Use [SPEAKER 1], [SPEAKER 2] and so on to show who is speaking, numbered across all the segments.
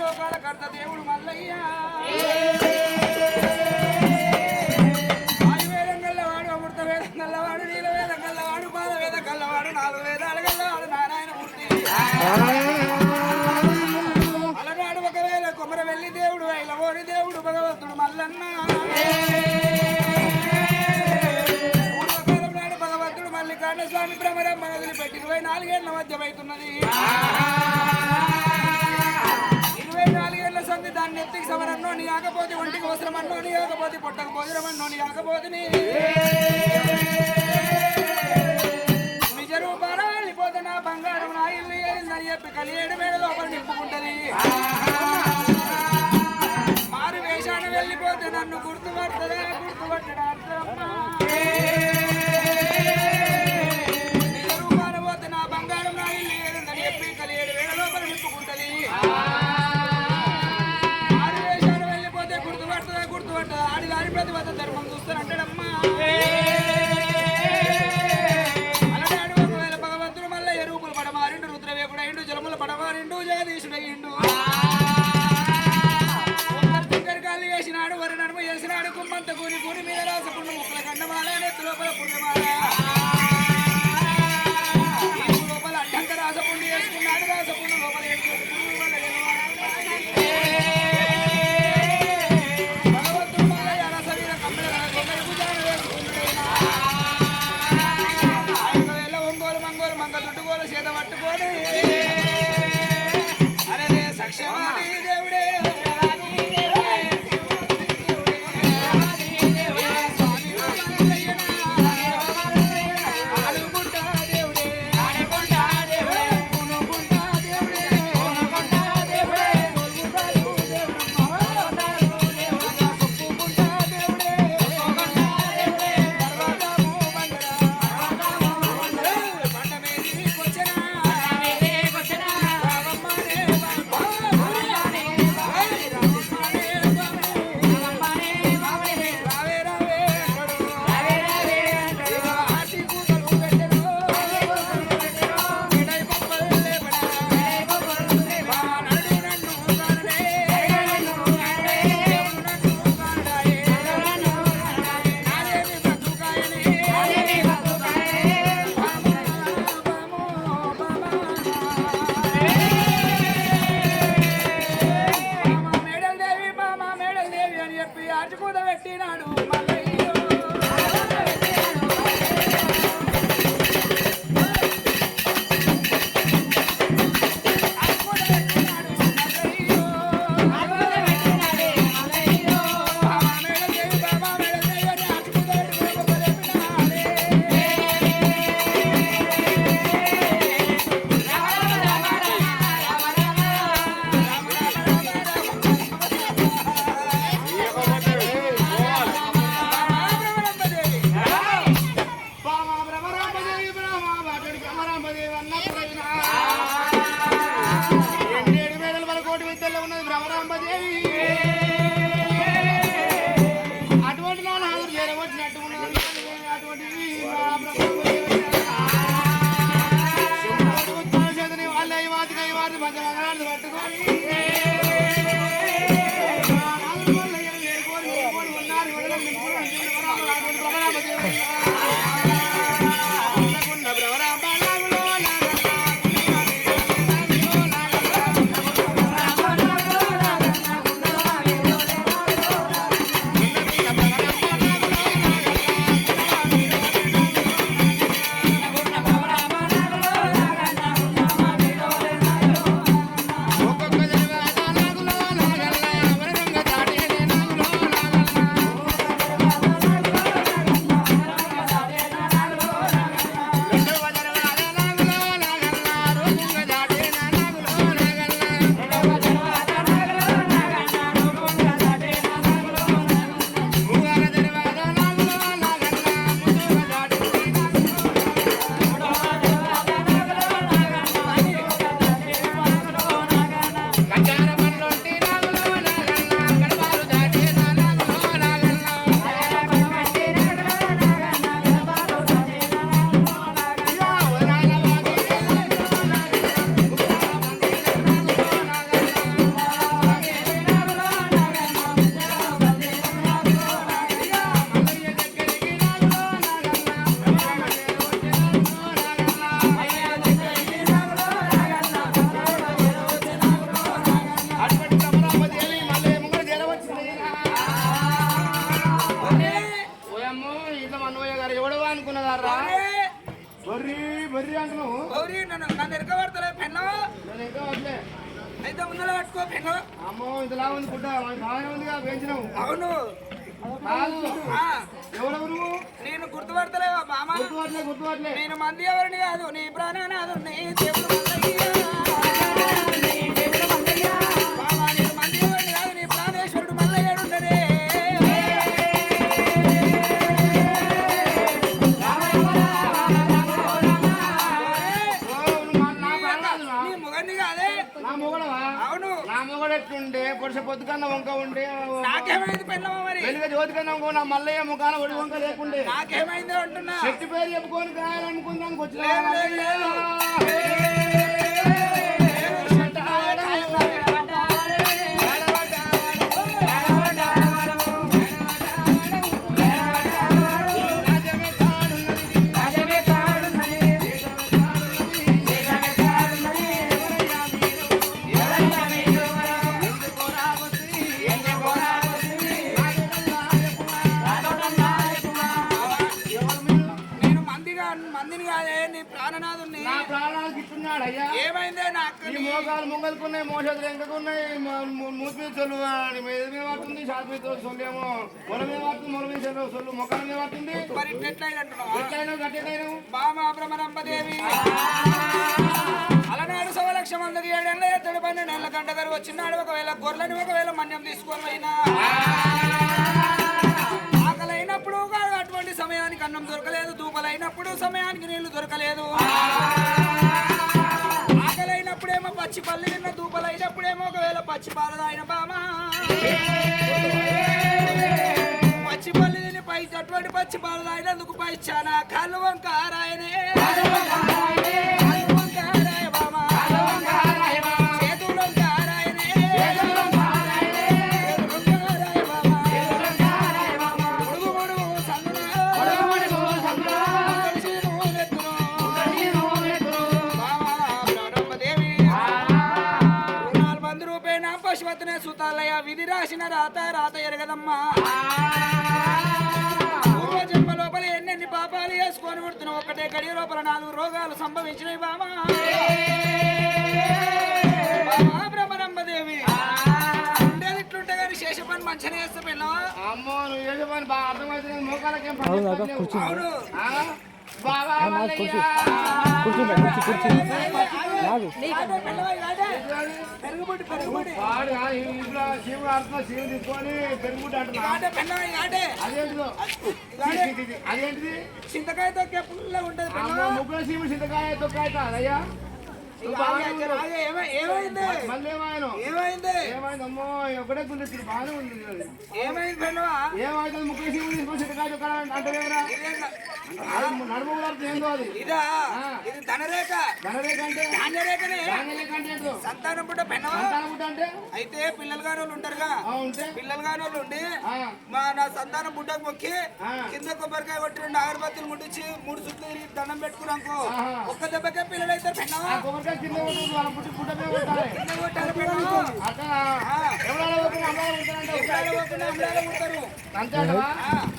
[SPEAKER 1] లోకాల దేవుడు మల్లయ్య. ఆయువేదం గల్లవాడు అమృత వేదం గల్లవాడు నీల గల్లవాడు పాద గల్లవాడు నాలుగు వేదాలు గల్లవాడు నారాయణ మూర్తి. ఒకవేళ కొమర వెళ్ళి దేవుడు ఐలవోని దేవుడు భగవంతుడు మల్లన్న. స్వామి భ్రమరం మనదిలి పెట్టి ఇరవై నాలుగేళ్ళ మధ్యమవుతున్నది నాలుగేళ్ళ సంధి దాన్ని సమరన్నో నీ కాకపోతే ఒంటికి అవసరమన్నోని కాకపోతే పొట్టకు భోజనమన్నోని కాకపోతే నిజ రూపాన వెళ్ళిపోతే నా బంగారం నా ఇల్లు ఏరిందని చెప్పి కలియేడు మేడ లోపల నింపుకుంటది. మారు వేషాన వెళ్ళిపోతే నన్ను గుర్తుపడుతుందా గుర్తుపట్టడా? అయిండు జలముల పడమారిండు జగదీశుడయిండు కాళ్ళు వేసినాడు వరి నడుమ వేసినాడు కుమ్మంత కూని కూని మీద రాసకుండా ముక్కల కండమాల నెత్తి లోపల పుణ్యమాల చేత అరే సక్షమాది గౌరీ,
[SPEAKER 2] బొర్రి బొర్రి అంటున్నావు?
[SPEAKER 1] నన్ను నన్ను ఎరకబడతలే పెన్ను.
[SPEAKER 2] నేను ఇంకా వట్లే
[SPEAKER 1] అయితే ముందర పట్టుకో పెన్ను.
[SPEAKER 2] అమ్మో ఇంతలా ఉంది గుడ్డ మనకి బాగానే ఉందిగా పెంచినావు
[SPEAKER 1] అవును.
[SPEAKER 2] కాదు.
[SPEAKER 1] ఆ,
[SPEAKER 2] ఎవరెవరు? నువ్వు
[SPEAKER 1] నేను గుర్తుపడతలేవా మామ
[SPEAKER 2] గుర్తుపట్లే
[SPEAKER 1] నేను మంది ఎవరిని కాదు నీ ప్రాణనాథు నీ దేవుడు మరి
[SPEAKER 2] వెలుగ జ్యోతి కన్నా వంక నా మల్లయ్య ముఖాన ఒడి వంక లేకుండే.
[SPEAKER 1] నాకేమైంది అంటున్నా?
[SPEAKER 2] చెట్టు పేరు చెప్పుకొని కాయాలనుకుందానికి వచ్చిన అయ్యా.
[SPEAKER 1] ఏమైందే నాకు
[SPEAKER 2] ఈ మోకాలు ముంగలుకున్నాయి మోసలు ఎంకకున్నాయి మూతి సొల్లు మీద మీద పడుతుంది షాప్ మీద సొల్లు ఏమో మొల మీద పడుతుంది మొల మీద సొల్లు సొల్లు మొక్కల మీద పడుతుంది.
[SPEAKER 1] మరి ఎట్లయినా అంటున్నావా
[SPEAKER 2] ఎట్లయినా గట్టెట్లయినా
[SPEAKER 1] బామా బ్రహ్మరంభదేవి. అలనాడు సవలక్ష మందికి ఏడేళ్ళ ఎత్తడి పన్నెండేళ్ళ గంట గారు వచ్చినాడు. ఒకవేళ గొర్రెని ఒకవేళ మన్యం తీసుకొని పోయినా. ఆకలైనప్పుడు అటువంటి సమయానికి అన్నం దొరకలేదు దూపలైనప్పుడు సమయానికి నీళ్ళు దొరకలేదు. ఆకలైనప్పుడేమో పచ్చి పల్లి నిన్న దూపలైనప్పుడేమో ఒకవేళ పచ్చి పాలు తాగిన బామా. పచ్చి పల్లి తిని పై అటువంటి పచ్చి పాలు తాగినందుకు పై చాలా కళ్ళు వంకారాయనే రాత ఎరగదమ్మా పూర్వ జన్మ లోపల ఎన్నెన్ని పాపాలు వేసుకొని పుడుతున్న ఒక్కటే గడియ లోపల నాలుగు రోగాలు సంభవించినాయి బామా. బ్రహ్మరంభదేవి ఉండేది ఇట్లుంటే కానీ శేష పని మంచిగా చేస్తే పిల్లవా?
[SPEAKER 2] అమ్మో నువ్వు ఏదో పని బాగా అర్థమవుతుంది మోకాలకేం.
[SPEAKER 1] అవును
[SPEAKER 2] ఆ? అదేంటిది
[SPEAKER 1] చింతకాయ తొక్కే ఉంటది
[SPEAKER 2] ముగ్గురు చింతకాయ
[SPEAKER 1] ఏమై- ఏమైంది ఏమైంది
[SPEAKER 2] అమ్మో ఒకటే గుండె బాగానే ఉంది ఏమైంది
[SPEAKER 1] ఏమైంది పిల్లవా
[SPEAKER 2] ఏమైతుంది ముగ్గురు శివుడు తీసుకొని చింతకాయ తొక్కాల నడుము వరకు ఏందో అది
[SPEAKER 1] ఇదా. ఇది ధనరేఖ.
[SPEAKER 2] ధనరేఖ అంటే?
[SPEAKER 1] ధాన్యరేఖనే.
[SPEAKER 2] ధాన్యరేఖ అంటే ఏంటో?
[SPEAKER 1] సంతానం పుట్ట పెన్నవా
[SPEAKER 2] సంతానం పుట్ట అంటే?
[SPEAKER 1] అయితే పిల్లలు కాని వాళ్ళు ఉంటారుగా.
[SPEAKER 2] ఆ, ఉంటే?
[SPEAKER 1] పిల్లలు కాని వాళ్ళు ఉండి మా నా సంతానం బుడ్డకు మొక్కి. కింద కొబ్బరికాయ కొట్టి రెండు అగరబత్తులు ముట్టించి మూడు చుట్టూ తిరిగి దండం పెట్టుకున్నాకు. ఒక్క దెబ్బకే పిల్లలు అయితే పెన్నవా
[SPEAKER 2] కొబ్బరికాయ కింద పుట్టి కొట్టాలి.
[SPEAKER 1] పెన్నవా పోకుండా
[SPEAKER 2] అంతే అంటవా?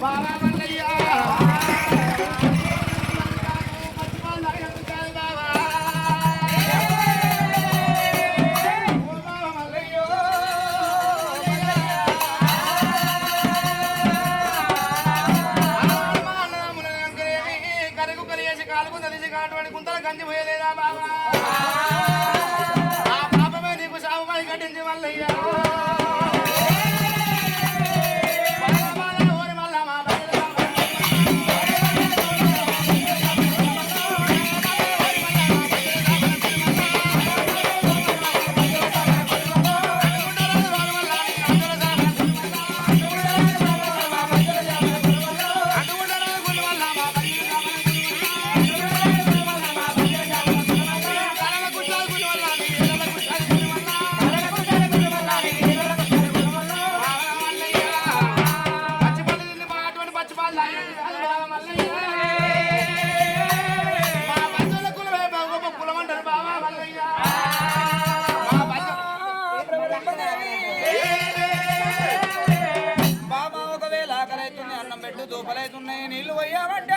[SPEAKER 2] బాబా మల్లయ్య. போய் அவன்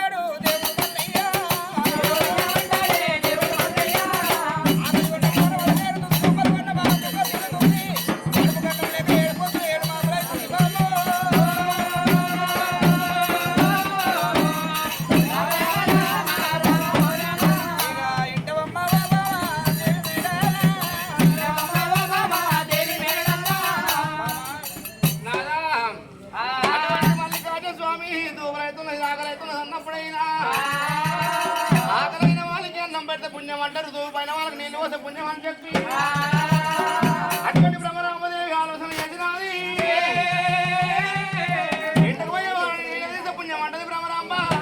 [SPEAKER 2] Mama.